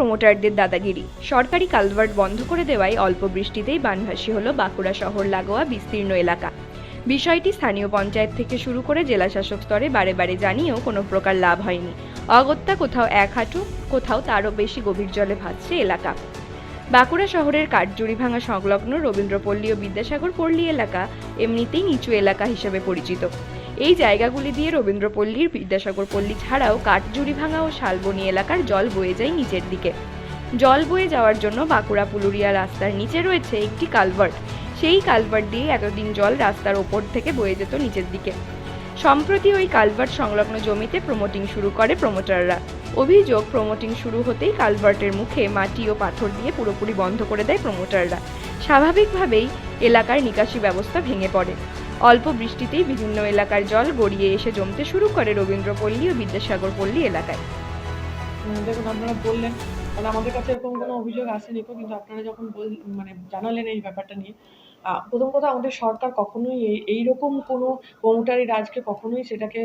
প্রমোটারদের দাদাগিরি। সরকারি কালভার্ট বন্ধ করে দেওয়ায় অল্প বৃষ্টিতেই বানভাসী হলো বাঁকুড়া শহর লাগোয়া বিস্তীর্ণ এলাকা। বিষয়টি স্থানীয় পঞ্চায়েত থেকে শুরু করে জেলাশাসক স্তরে বারে বারে জানিয়েও কোনো প্রকার লাভ হয়নি। অগত্যা কোথাও এক হাঁটু, কোথাও তারও বেশি গভীর জলে ভাসছে এলাকা। বাঁকুড়া শহরের কাঠজুড়ি ভাঙা সংলগ্ন রবীন্দ্রপল্লী ও বিদ্যাসাগর পল্লী এলাকা এমনিতেই নিচু এলাকা হিসেবে পরিচিত। এই জায়গাগুলি দিয়ে রবীন্দ্রপল্লীর বিদ্যাসাগর পল্লী ছাড়াও কাঠজুড়ি ভাঙা ও শালবনী এলাকার জল বয়ে যায় নিচের দিকে। জল বয়ে যাওয়ার জন্য বাঁকুড়া পুলুরিয়া রাস্তার নিচে রয়েছে একটি কালভার্ট। সেই কালভার্ট দিয়ে এতদিন জল রাস্তার ওপর থেকে বয়ে যেত নিচের দিকে। সম্প্রতি ওই কালভার্ট সংলগ্ন জমিতে প্রমোটিং শুরু করে প্রমোটাররা। অভিযোগ, প্রমোটিং শুরু হতেই কালভার্টের মুখে মাটি ও পাথর দিয়ে পুরোপুরি বন্ধ করে দেয় প্রমোটাররা। স্বাভাবিকভাবেই এলাকার নিকাশি ব্যবস্থা ভেঙে পড়ে। অল্প বৃষ্টিতেই বিভিন্ন এলাকার জল গড়িয়ে এসে জমতে শুরু করে রবীন্দ্রপল্লী ও বিদ্যাসাগর পল্লী এলাকায় দেখুন, আপনারা বললেন মানে আমাদের কাছে এরকম কোনো অভিযোগ আসেনি তো, কিন্তু আপনারা যখন বল মানে জানালেন এই ব্যাপারটা নিয়ে প্রথম কথা আমাদের সরকার কখনোই এই, এইরকম কোনো প্রমোটারি রাজকে কখনোই সেটাকে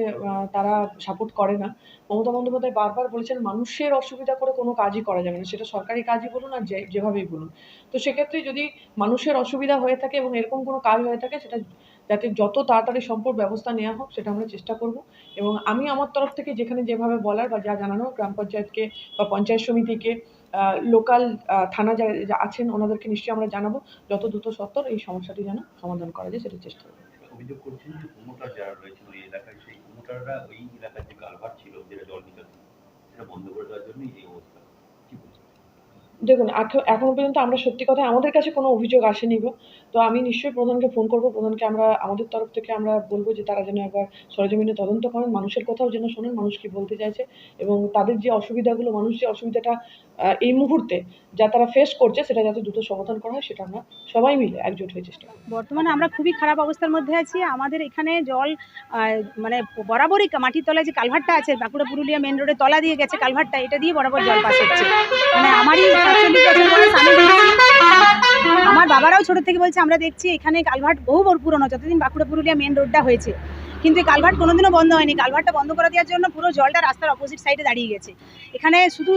তারা সাপোর্ট করে না। মমতা বন্দ্যোপাধ্যায় বারবার বলেছেন, মানুষের অসুবিধা করে কোনো কাজই করা যাবে না, সেটা সরকারি কাজই বলুন আর যেভাবেই বলুন। তো সেক্ষেত্রে যদি মানুষের অসুবিধা হয়ে থাকে এবং এরকম কোনো কাজ হয়ে থাকে, সেটা যাতে যত তাড়াতাড়ি সম্ভব ব্যবস্থা নেওয়া হোক, সেটা আমরা চেষ্টা করব। এবং আমি আমার তরফ থেকে যেখানে যেভাবে বলার বা যা জানানো গ্রাম পঞ্চায়েতকে বা পঞ্চায়েত সমিতিকে লোকাল থানা যা আছেন, ওনাদেরকে নিশ্চয়ই আমরা জানাব। যত দ্রুত সত্তর এই সমস্যাটি যেন সমাধান করা যায় সেটা চেষ্টা করব। অভিযোগ করছেন যে প্রমোটার যারা রয়েছেন ওই এলাকায়, সেই প্রমোটাররা ওই এলাকার যে কালভার্ট ছিল, যেটা জল নিকাশি, সেটা বন্ধ করে দেওয়ার জন্যই এই দেখুন, এখ- এখনও পর্যন্ত আমরা সত্যি কথা আমাদের কাছে কোনো অভিযোগ আসেনি গো। তো আমি নিশ্চয়ই প্রধানকে ফোন করব, প্রধানকে আমরা, আমাদের তরফ থেকে আমরা বলব যে তারা যেন একবার সরজমিনে তদন্ত করেন, মানুষের কথাও যেন শোনেন মানুষ কি বলতে চাইছে এবং তাদের যে অসুবিধাগুলো, মানুষ যে অসুবিধাটা এই মুহূর্তে যা তারা ফেস করছে, সেটা যাতে দ্রুত সমাধান করা হয়, সেটা আমরা সবাই মিলে একজোট হয়ে চেষ্টা করব। বর্তমানে আমরা খুবই খারাপ অবস্থার মধ্যে আছি। আমাদের এখানে জল মানে বরাবরই মাটির তলায় যে কালভারটা আছে, বাঁকুড়া, পুরুলিয়া মেন রোডের তলা দিয়ে গেছে কালভারটা এটা দিয়ে বরাবর জল পাস হচ্ছে। মানে আমারই আমার বাবারাও ছোট থেকে বলছে আমরা দেখছি এখানে কালভার্ট বহু পুরনো যতদিন বাঁকুড়া পুরুলিয়া মেন রোডটা হয়েছে। কিন্তু এই কালভার্ট কোনোদিনও বন্ধ হয়নি। কালভার্টটা বন্ধ করে দেওয়ার জন্য পুরো জলটা রাস্তার অপোজিট সাইডে দাঁড়িয়ে গেছে। এখানে শুধু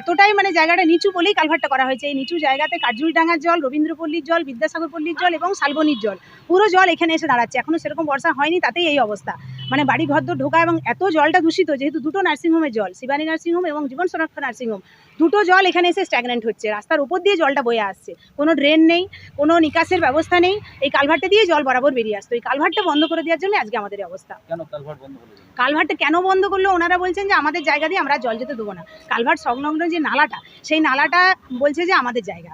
এতটাই মানে জায়গাটা নিচু বলেই কালভার্টটা করা হয়েছে। এই নিচু জায়গাতে কাজুলডাঙ্গার জল, রবীন্দ্রপল্লীর জল বিদ্যাসাগর পল্লীর জল এবং শালবনির জল। পুরো জল এখানে এসে দাঁড়াচ্ছে। এখনও সেরকম বর্ষা হয়নি, তাতেই এই অবস্থা। মানে বাড়ি ঘর দর ঢোকা এবং এত জলটা দূষিত, যেহেতু দুটো নার্সিংহোমের জল, শিবানী নার্সিংহোম এবং জীবন সুরক্ষা নার্সিংহোম দুটো জল এখানে এসে স্ট্যাগনেন্ট হচ্ছে। রাস্তার উপর দিয়ে জলটা বয়ে আসছে। কোনো ড্রেন নেই, কোনো নিকাশের ব্যবস্থা নেই। এই কালভারটা দিয়ে জল বরাবর বেরিয়ে আসতো। এই কালভারটা বন্ধ করে দেওয়ার জন্য আজকে আমাদের অবস্থা। কেন কালভার্ট বন্ধ করে দিলেন? কালভারটা কেন বন্ধ করল? ওনারা বলছেন যে আমাদের জায়গা দিয়ে আমরা জল যেতে দেবো না। কালভার্ট সংলগ্ন যে নালাটা সেই নালাটা বলছে যে আমাদের জায়গা।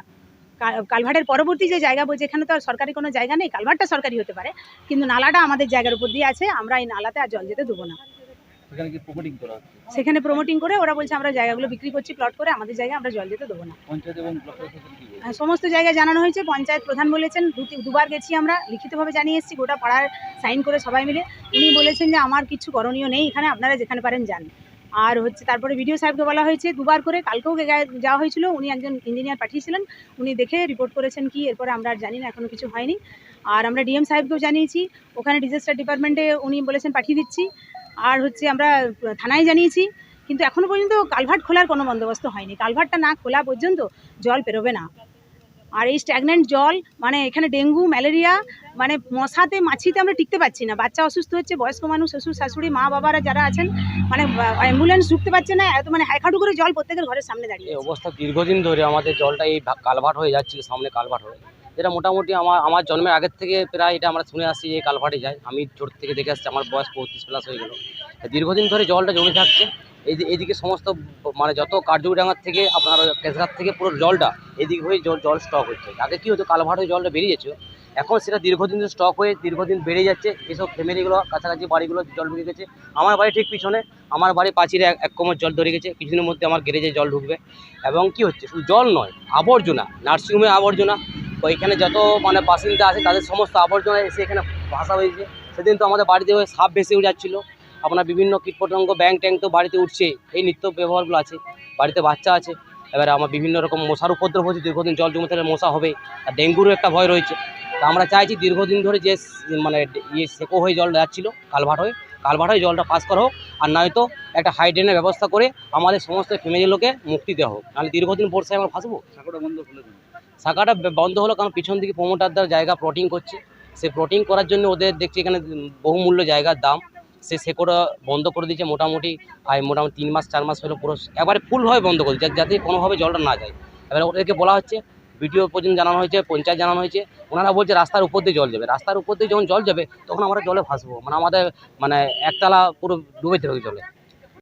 কালভার্টের পরবর্তী যে জায়গা বলছে এখানে তো আর সরকারি কোনো জায়গা নেই কালভার্টটা সরকারি হতে পারে। কিন্তু নালাটা আমাদের জায়গার উপর দিয়ে আছে আমরা এই নালাতে আর জল যেতে দেবো না। সেখানে কি প্রমোটিং করা হচ্ছে? সেখানে প্রমোটিং করে ওরা বলছে আমরা জায়গাগুলো বিক্রি করছি প্লট করে আমাদের জায়গায় আমরা জল দিতে দেবো না। পঞ্চায়েত এবং ব্লক হ্যাঁ, সমস্ত জায়গায় জানানো হয়েছে। পঞ্চায়েত প্রধান বলেছেন দুবার গেছি আমরা লিখিতভাবে জানিয়ে এসেছি গোটা পাড়ার সাইন করে সবাই মিলে। উনি বলেছেন যে আমার কিছু করণীয় নেই এখানে আপনারা যেখানে পারেন যান। আর হচ্ছে তারপরে ভিডিও সাহেবকে বলা হয়েছে দুবার করে কালকেও যাওয়া হয়েছিল উনি একজন ইঞ্জিনিয়ার পাঠিয়েছিলেন উনি দেখে রিপোর্ট করেছেন কি এরপরে আমরা আর জানি না এখনও কিছু হয়নি। আর আমরা ডিএম সাহেবকেও জানিয়েছি ওখানে ডিজাস্টার ডিপার্টমেন্টে উনি বলেছেন পাঠিয়ে দিচ্ছি। আর হচ্ছে আমরা থানায় জানিয়েছি কিন্তু এখনও পর্যন্ত কালভার্ট খোলার কোনো বন্দোবস্ত হয়নি। কালভার্টটা না খোলা পর্যন্ত জল পেরোবে না। আর এই স্ট্যাগনেন্ট জল মানে এখানে ডেঙ্গু ম্যালেরিয়া মানে মশাতে মাছিতে আমরা টিকতে পারছি না। বাচ্চা অসুস্থ হচ্ছে বয়স্ক মানুষ শ্বশুর শাশুড়ি মা বাবারা যারা আছেন মানে অ্যাম্বুলেন্স ঢুকতে পারছে না এত মানে হাইখাটু করে জল প্রত্যেকের ঘরের সামনে দাঁড়িয়ে অবস্থা দীর্ঘদিন ধরে আমাদের জলটা এই কালভার্ট হয়ে যাচ্ছিল সামনে কালভার্ট হয়ে যেটা মোটামুটি আমার আমার জন্মের আগের থেকে প্রায় এটা আমরা শুনে আসছি যে কালভার্টে যায়। আমি ছোট থেকে দেখে আসছি, আমার বয়স পঁয়ত্রিশ প্লাস হয়ে গেল। দীর্ঘদিন ধরে জলটা জমে থাকছে। এই এইদিকে সমস্ত মানে যত কার্যডাঙ্গার থেকে আপনার কেসঘাট থেকে পুরো জলটা এদিকে হয়ে জল জল স্টক হচ্ছে। আগে কি হতো কালভার্ট হয়ে জলটা বেরিয়ে যাচ্ছে এখন সেটা দীর্ঘদিন স্টক হয়ে দীর্ঘদিন বেড়ে যাচ্ছে। এসব ফ্যামিলিগুলো কাছাকাছি বাড়িগুলো জল ঢুকে গেছে। আমার বাড়ি ঠিক পিছনে, আমার বাড়ি পাঁচিরে এক- এক কোমর জল ধরে গেছে। কিছুদিনের মধ্যে আমার গ্যারেজে জল ঢুকবে। এবং কি হচ্ছে, শুধু জল নয়, আবর্জনা, নার্সিংহোমে আবর্জনা ওইখানে যত মানে বাসিন্দা আছে, তাদের সমস্ত আবর্জনা এসে এখানে ভাসা হয়েছে। সেদিন তো আমাদের বাড়িতে সাপ ভেসে যাচ্ছিল আপনার বিভিন্ন কীটপতঙ্গ ব্যাং ট্যাং তো বাড়িতে উঠছে। এই নিত্য ব্যবহারগুলো আছে। বাড়িতে বাচ্চা আছে। এবারে আমার বিভিন্ন রকম মশার উপদ্রব হচ্ছে। দীর্ঘদিন জল জমে থাকলে মশা হবে। আর ডেঙ্গুরও একটা ভয় রয়েছে। তা আমরা চাইছি দীর্ঘদিন ধরে যে মানে ইয়ে সেকো হয়ে জল যাচ্ছিল, কালভার্ট হয়ে। কালভার্ট হয়ে জলটা পাস করা হোক। আর নয়তো একটা হাইড্রেনের ব্যবস্থা করে আমাদের সমস্ত ফ্যামিলিগুলোকে মুক্তি দেওয়া হোক। নাহলে দীর্ঘদিন বর্ষায় আমরা ফাঁসবো শাখাটা বন্ধ খুলে শাখাটা বন্ধ হলো কারণ পিছন দিকে প্রমোটারদার জায়গা প্লটিং করছে। সে প্লটিং করার জন্য ওদের দেখছি এখানে বহুমূল্য জায়গার দাম। সে সেকোটা বন্ধ করে দিয়েছে মোটামুটি আর মোটামুটি তিন মাস, চার মাস হলো পুরো একবারে ফুলভাবে বন্ধ করে দিচ্ছে যাতে কোনোভাবে জলটা না যায়। এবারে ওদেরকে বলা হচ্ছে ভিডিও পর্যন্ত জানানো হয়েছে, পঞ্চায়েত জানানো হয়েছে, ওনারা বলছে রাস্তার উপর দিয়ে জল যাবে। রাস্তার উপর দিয়ে যখন জল যাবে, তখন আমরা জলে ভাসবো। মানে আমাদের মানে একতলা পুরো ডুবে থাকবে জলে।